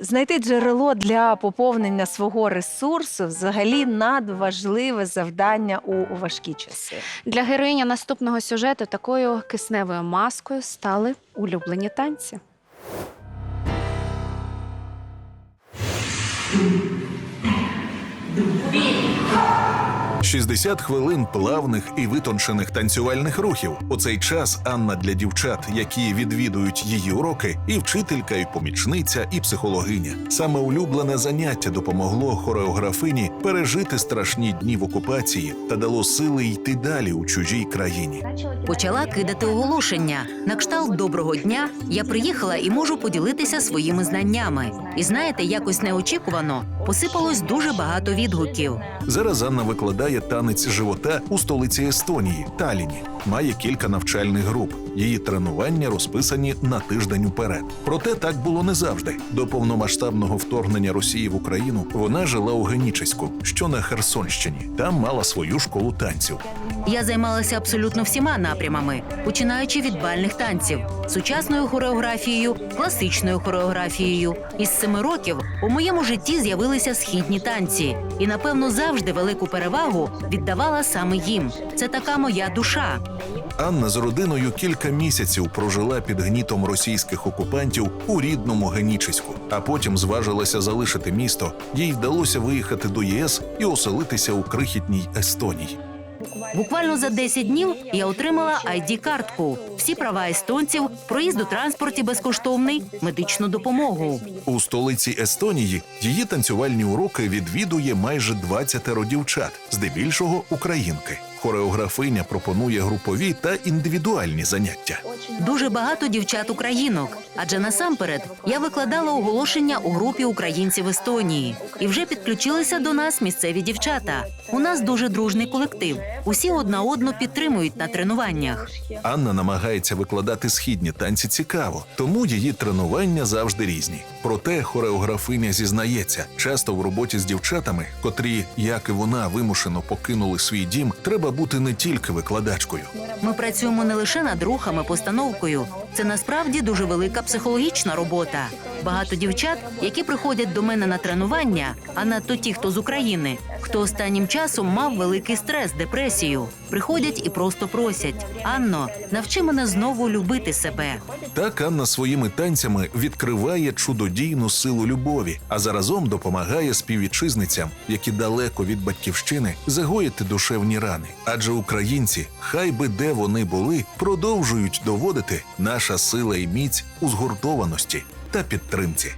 Знайти джерело для поповнення свого ресурсу взагалі надважливе завдання у важкі часи. Для героїні наступного сюжету такою кисневою маскою стали улюблені танці. 60 хвилин плавних і витончених танцювальних рухів. У цей час Анна для дівчат, які відвідують її уроки, і вчителька, і помічниця, і психологиня. Саме улюблене заняття допомогло хореографині пережити страшні дні в окупації та дало сили йти далі у чужій країні. Почала кидати оголошення. На кшталт доброго дня я приїхала і можу поділитися своїми знаннями. І знаєте, якось неочікувано посипалось дуже багато відгуків. Зараз Анна викладає танець живота у столиці Естонії Таліні. Має кілька навчальних груп. Її тренування розписані на тиждень уперед. Проте так було не завжди. До повномасштабного вторгнення Росії в Україну вона жила у Генічеську, що на Херсонщині. Там мала свою школу танців. Я займалася абсолютно всіма напрямами, починаючи від бальних танців, сучасною хореографією, класичною хореографією. Із семи років у моєму житті з'явилися східні танці, і напевно завжди велику перевагу віддавала саме їм. Це така моя душа. Анна з родиною кілька місяців прожила під гнітом російських окупантів у рідному Генічеську, а потім зважилася залишити місто. Їй вдалося виїхати до ЄС і оселитися у крихітній Естонії. Буквально за 10 днів я отримала id картку всі права естонців, проїзд у транспорті безкоштовний, медичну допомогу. У столиці Естонії її танцювальні уроки відвідує майже 20 дівчат, здебільшого українки. Хореографиня пропонує групові та індивідуальні заняття. Дуже багато дівчат українок, адже насамперед я викладала оголошення у групі українців Естонії, і вже підключилися до нас місцеві дівчата. У нас дуже дружний колектив. Усі одна одну підтримують на тренуваннях. Анна намагається викладати східні танці цікаво, тому її тренування завжди різні. Проте хореографиня зізнається, часто в роботі з дівчатами, котрі, як і вона, вимушено покинули свій дім, треба бути не тільки викладачкою. Ми працюємо не лише над рухами, постановкою. Це насправді дуже велика психологічна робота. Багато дівчат, які приходять до мене на тренування, а надто ті, хто з України, хто останнім часом мав великий стрес, депресію, приходять і просто просять: Анно, навчи мене знову любити себе. Так Анна своїми танцями відкриває чудодійну силу любові, а заразом допомагає співвітчизницям, які далеко від батьківщини, загоїти душевні рани. Адже українці, хай би де вони були, продовжують доводити наша сила і міць у згуртованості та підтримці.